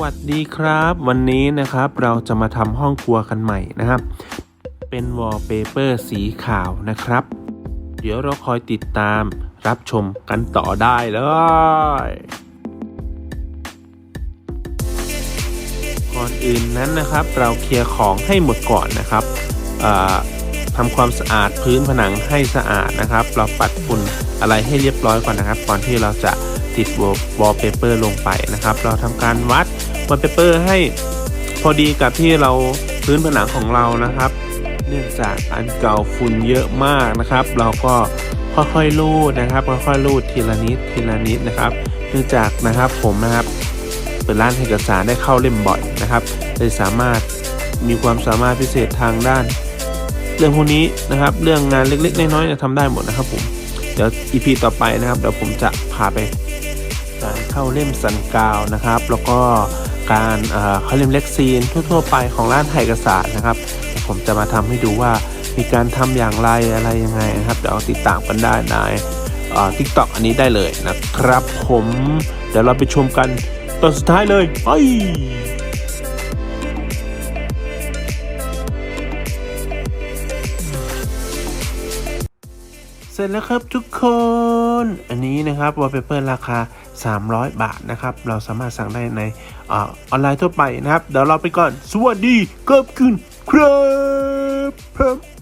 วัสดีครับ วันนี้นะครับเราจะมาทำห้องครัวกันใหม่นะครับ เป็นวอลเปเปอร์สีขาวนะครับ เดี๋ยวเราคอยติดตามรับชมกันต่อได้เลยก่อนอื่นนั้นนะครับ เราเคลียร์ของให้หมดก่อนนะครับทำความสะอาดพื้นผนังให้สะอาดนะครับ เราปัดฝุ่นอะไรให้เรียบร้อยก่อนนะครับ ก่อนที่เราจะ ติดวอลเปเปอร์ลงไปนะครับ เราทำการวัดวอลเปเปอร์ให้พอดีกับที่เราพื้นผนังของเรานะครับ เนื่องจากอันเก่าฝุ่นเยอะมากนะครับ เราก็ค่อยๆลูดนะครับค่อยๆลูดทีละนิดทีละนิดนะครับ เนื่องจากนะครับผมนะครับเปิดร้านเอกสารได้เข้าเล่มบ่อยนะครับเลยสามารถมีความสามารถพิเศษทางด้าน เรื่องพวกนี้นะครับ เรื่องงานเล็กๆน้อยๆจะทำได้หมดนะครับผมเดี๋ยว EP ต่อไปนะครับเดี๋ยวผมจะพาไป การเข้าเล่มสันกาวนะครับ แล้วก็การเข้าเล่มเล็กซีนทั่ว ๆ ไปของร้านถ่ายกสารนะครับ ผมจะมาทำให้ดูว่ามีการทำอย่างไรอะไรยังไงนะครับเดี๋ยวติดตามกันได้ในทิกตอกอันนี้ได้เลยนะครับ ผมเดี๋ยวเราไปชมกันตอนสุดท้ายเลยไป เสร็จแล้วครับทุกคน อันนี้นะครับวอลเปเปอร์ราคา 300 บาทนะครับ เราสามารถสั่งได้ในอออนไลน์ทั่วไปนะครับ เดี๋ยวเราไปก่อน สวัสดีขอบคุณครับ